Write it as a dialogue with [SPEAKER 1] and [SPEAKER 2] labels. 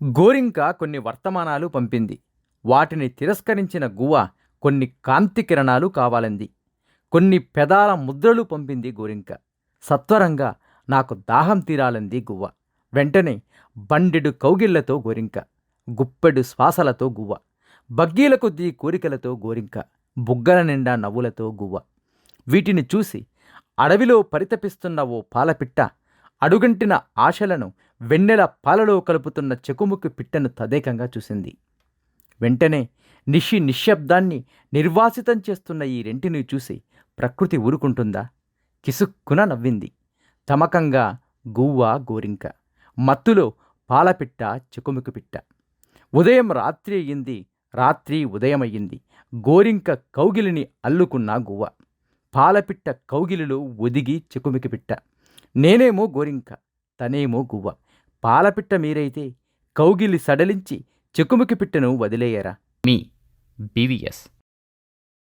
[SPEAKER 1] గోరింక కొన్ని వర్తమానాలు పంపింది. వాటిని తిరస్కరించిన గువ్వ కొన్ని కాంతి కిరణాలు కావాలంది. కొన్ని పెదాల ముద్రలు పంపింది గోరింక. సత్వరంగా నాకు దాహం తీరాలంది గువ్వ వెంటనే బండెడు కౌగిళ్ళతో గోరింక గుప్పెడు శ్వాసలతో గువ్వ బగ్గీల కొద్దీ కోరికలతో గోరింక బుగ్గల నిండా నవ్వులతో గువ్వ వీటిని చూసి అడవిలో పరితపిస్తున్న ఓ పాలపిట్ట అడుగంటిన ఆశలను వెన్నెల పాలలో కలుపుతున్న చెకుముకి పిట్టను తదేకంగా చూసింది. వెంటనే నిషి నిశ్శబ్దాన్ని నిర్వాసితం చేస్తున్న ఈ రెంటిని చూసి ప్రకృతి ఊరుకుంటుందా? కిసుక్కున నవ్వింది. తమకంగా గువ్వ గోరింక మత్తులో పాలపిట్ట చెకుముకి పిట్ట. ఉదయం రాత్రి అయ్యింది రాత్రి ఉదయమయ్యింది. గోరింక కౌగిలిని అల్లుకున్న గువ్వ. పాలపిట్ట కౌగిలిలో ఒదిగి చెకుమికి పిట్ట నేనేమో గోరింక తనేమో గువ్వ. పాలపిట్ట మీరైతే కౌగిలి సడలించి చెకుముకి పిట్టను వదిలేయరా.
[SPEAKER 2] మీ బీవీఎస్.